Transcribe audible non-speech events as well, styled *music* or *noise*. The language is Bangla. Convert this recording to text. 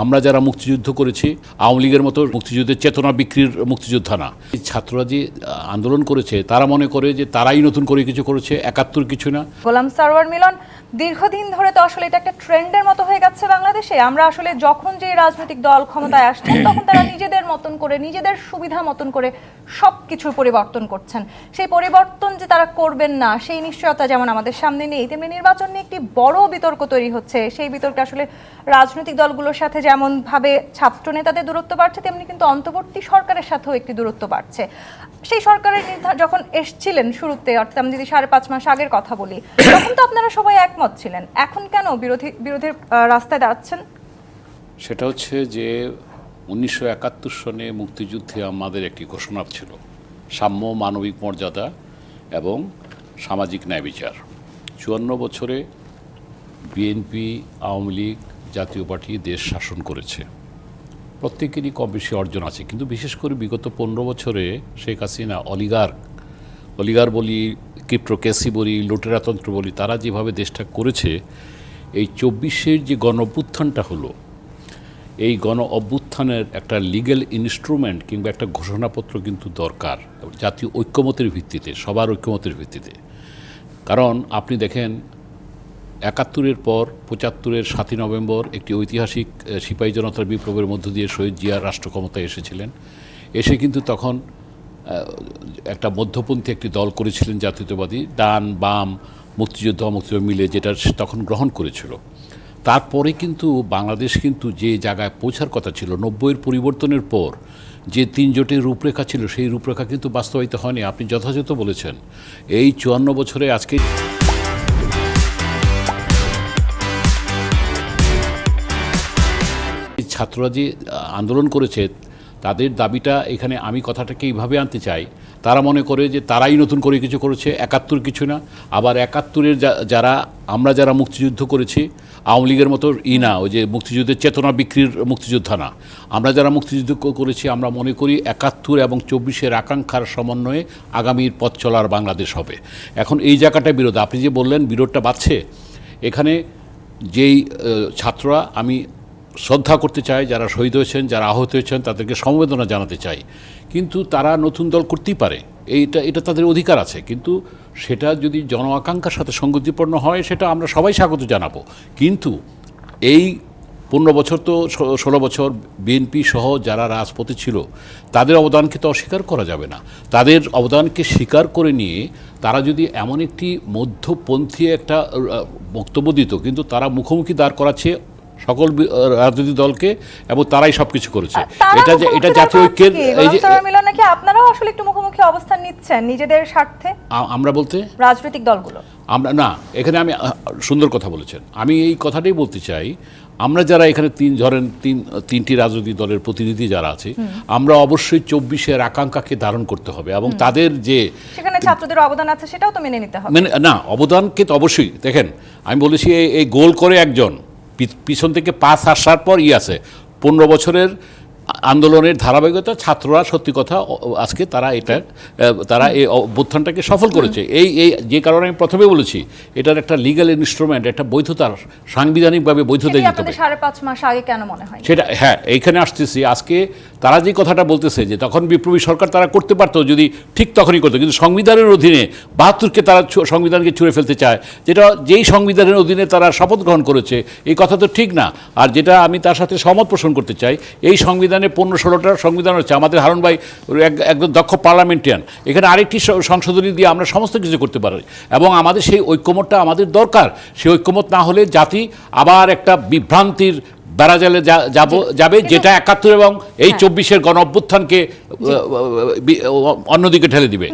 আমরা যারা মুক্তিযুদ্ধ করেছি আওয়ামী লীগের মতো মুক্তিযুদ্ধের চেতনা বিক্রির মুক্তিযোদ্ধা না। ছাত্ররা যে আন্দোলন করেছে তারা মনে করে যে তারাই নতুন করে কিছু করেছে একাত্তর কিছু না। গোলাম সারওয়ার মিলন দীর্ঘদিন ধরে তো আসলে এটা একটা ট্রেন্ডের মতো হয়ে গেছে বাংলাদেশে। আমরা আসলে যখন যে রাজনৈতিক দল ক্ষমতায় আসছেন *clears throat* তখন তারা নিজেদের মতন করে নিজেদের সুবিধা মতন করে সব কিছুর পরিবর্তন করছেন। সেই পরিবর্তন যে তারা করবেন না সেই নিশ্চয়তা যেমন আমাদের সামনে নেই তেমনি নির্বাচন নিয়ে একটি বড় বিতর্ক তৈরি হচ্ছে। সেই বিতর্কে আসলে রাজনৈতিক দলগুলোর সাথে যেমন ভাবে ছাত্র নেতাদের দূরত্ব বাড়ছে, তেমনি কিন্তু অন্তর্বর্তী সরকারের সাথেও একটি দূরত্ব বাড়ছে। সেই সরকারের যখন এসছিলেন শুরুতে, অর্থাৎ আমি যদি সাড়ে পাঁচ মাস আগের কথা বলি, তখন তো আপনারা সবাই একমত ছিলেন। এখন কেন বিরোধী, বিরোধীর রাস্তায় দাঁড়াচ্ছেন? সেটা হচ্ছে যে উনিশশো একাত্তর সনে মুক্তিযুদ্ধে আমাদের একটি ঘোষণা ছিল, সাম্য মানবিক মর্যাদা এবং সামাজিক ন্যায় বিচার। চুয়ান্ন বছরে বিএনপি, আওয়ামী লীগ জাতীয় পার্টি দেশ শাসন করেছে। প্রত্যেকেরই কম বেশি অর্জন আছে। কিন্তু বিশেষ করে বিগত পনেরো বছরে শেখ হাসিনা অলিগার অলিগার বলি, ক্রিপ্টোক্যাসি বলি, লুটেরাতন্ত্র বলি, তারা যেভাবে দেশটা করেছে, এই চব্বিশের যে গণ অভ্যুত্থানটা হলো, এই গণ অভ্যুত্থানের একটা লিগ্যাল ইনস্ট্রুমেন্ট কিংবা একটা ঘোষণাপত্র কিন্তু দরকার জাতীয় ঐক্যমতের ভিত্তিতে, সবার ঐক্যমতের ভিত্তিতে। কারণ আপনি দেখেন একাত্তরের পর পঁচাত্তরের সাতই নভেম্বর একটি ঐতিহাসিক সিপাহী জনতার বিপ্লবের মধ্য দিয়ে শহীদ জিয়া রাষ্ট্র ক্ষমতায় এসেছিলেন। এসে কিন্তু তখন একটা মধ্যপন্থী একটি দল করেছিলেন জাতীয়তাবাদী, ডান, বাম, মুক্তিযুদ্ধ অমুক্তিযুদ্ধ মিলে, যেটা তখন গ্রহণ করেছিল। তারপরে কিন্তু বাংলাদেশ কিন্তু যে জায়গায় পৌঁছার কথা ছিল, নব্বইয়ের পরিবর্তনের পর যে তিন জোটের রূপরেখা ছিল, সেই রূপরেখা কিন্তু বাস্তবায়িত হয়নি। আপনি যথাযথ বলেছেন। এই চুয়ান্ন বছরে আজকে ছাত্ররা যে আন্দোলন করেছে, তাদের দাবিটা এখানে আমি কথাটাকে এইভাবে আনতে চাই। তারা মনে করে যে তারাই নতুন করে কিছু করেছে, একাত্তর কিছু না। আবার একাত্তরের যারা, আমরা যারা মুক্তিযুদ্ধ করেছি, আওয়ামী লীগের মতো ই না, ওই যে মুক্তিযুদ্ধের চেতনা বিক্রির মুক্তিযোদ্ধা না। আমরা যারা মুক্তিযুদ্ধ করেছি, আমরা মনে করি একাত্তর এবং চব্বিশের আকাঙ্ক্ষার সমন্বয়ে আগামীর পথ চলার বাংলাদেশ হবে। এখন এই জায়গাটা বিরোধ। আপনি যে বললেন বিরোধটা বাড়ছে, এখানে যেই ছাত্ররা, আমি শ্রদ্ধা করতে চাই যারা শহীদ হয়েছেন, যারা আহত হয়েছেন, তাদেরকে সমবেদনা জানাতে চাই কিন্তু তারা নতুন দল করতেই পারে। এইটা, এটা তাদের অধিকার আছে। কিন্তু সেটা যদি জন আকাঙ্ক্ষার সাথে সঙ্গতিপূর্ণ হয়, সেটা আমরা সবাই স্বাগত জানাব। কিন্তু এই পনেরো বছর তো ষোলো বছর বিএনপি সহ যারা রাজপথে ছিল, তাদের অবদানকে তো অস্বীকার করা যাবে না। তাদের অবদানকে স্বীকার করে নিয়ে তারা যদি এমন একটি মধ্যপন্থী একটা বক্তব্য দিত, কিন্তু তারা মুখোমুখি দাঁড় করাচ্ছে সকল রাজনৈতিক দলকে এবং তারাই সবকিছু করেছে। এটা যে এটা জাতীয় ঐক্যের এই যে মিলন নাকি আপনারাও আসলে একটু মুখোমুখি অবস্থান নিচ্ছেন নিজেদের স্বার্থে? আমরা বলতে? রাজনৈতিক দলগুলো। আমরা না এখানে আমি সুন্দর কথা বলেছেন। আমি এই কথাটাই বলতে চাই আমরা যারা এখানে তিন ধরেন তিন তিনটি রাজনৈতিক দলের প্রতিনিধি যারা আছে আমরা অবশ্যই চব্বিশের আকাঙ্ক্ষাকে ধারণ করতে হবে এবং তাদের যে সেখানে ছাত্রদের অবদান আছে সেটাও তো মেনে নিতে হবে। মানে না অবদানকে তো অবশ্যই দেখেন আমি বলেছি এই- গোল করে একজন পিছন থেকে পাস আসার পর ই আছে। পনেরো বছরের আন্দোলনের ধারাবাহিকতা ছাত্ররা সত্যি কথা আজকে তারা এটা তারা এই অভ্যুত্থানটাকে সফল করেছে। এই এই যে কারণে আমি প্রথমে বলেছি এটার একটা লিগ্যাল ইনস্ট্রুমেন্ট একটা বৈধতার সাংবিধানিকভাবে বৈধতা দিতে হবে। সাড়ে পাঁচ মাস আগে কেন মনে হয়? সেটা হ্যাঁ এইখানে আসতেছি। আজকে তারা যে কথাটা বলতেছে যে তখন বিপ্লবী সরকার তারা করতে পারতো যদি ঠিক তখনই করতো কিন্তু সংবিধানের অধীনে বাহাত্তরকে তারা সংবিধানকে ছুঁড়ে ফেলতে চায় যেটা যেই সংবিধানের অধীনে তারা শপথ গ্রহণ করেছে এই কথা তো ঠিক না। আর যেটা আমি তার সাথে সহমত পোষণ করতে চাই এই সংবিধানে পনেরো ষোলোটা সংবিধান হচ্ছে আমাদের হারুন ভাই এক- একদম দক্ষ পার্লামেন্টিয়ান। এখানে আরেকটি সংশোধনী দিয়ে আমরা সমস্ত কিছু করতে পারি। এবং আমাদের সেই ঐক্যমতটা আমাদের দরকার। সেই ঐক্যমত না হলে জাতি আবার একটা বিভ্রান্তির বেড়াজালে যাব যাবে যেটা একাত্তর এবং এই চব্বিশের গণ অভ্যুত্থানকে অন্যদিকে ঠেলে দিবে।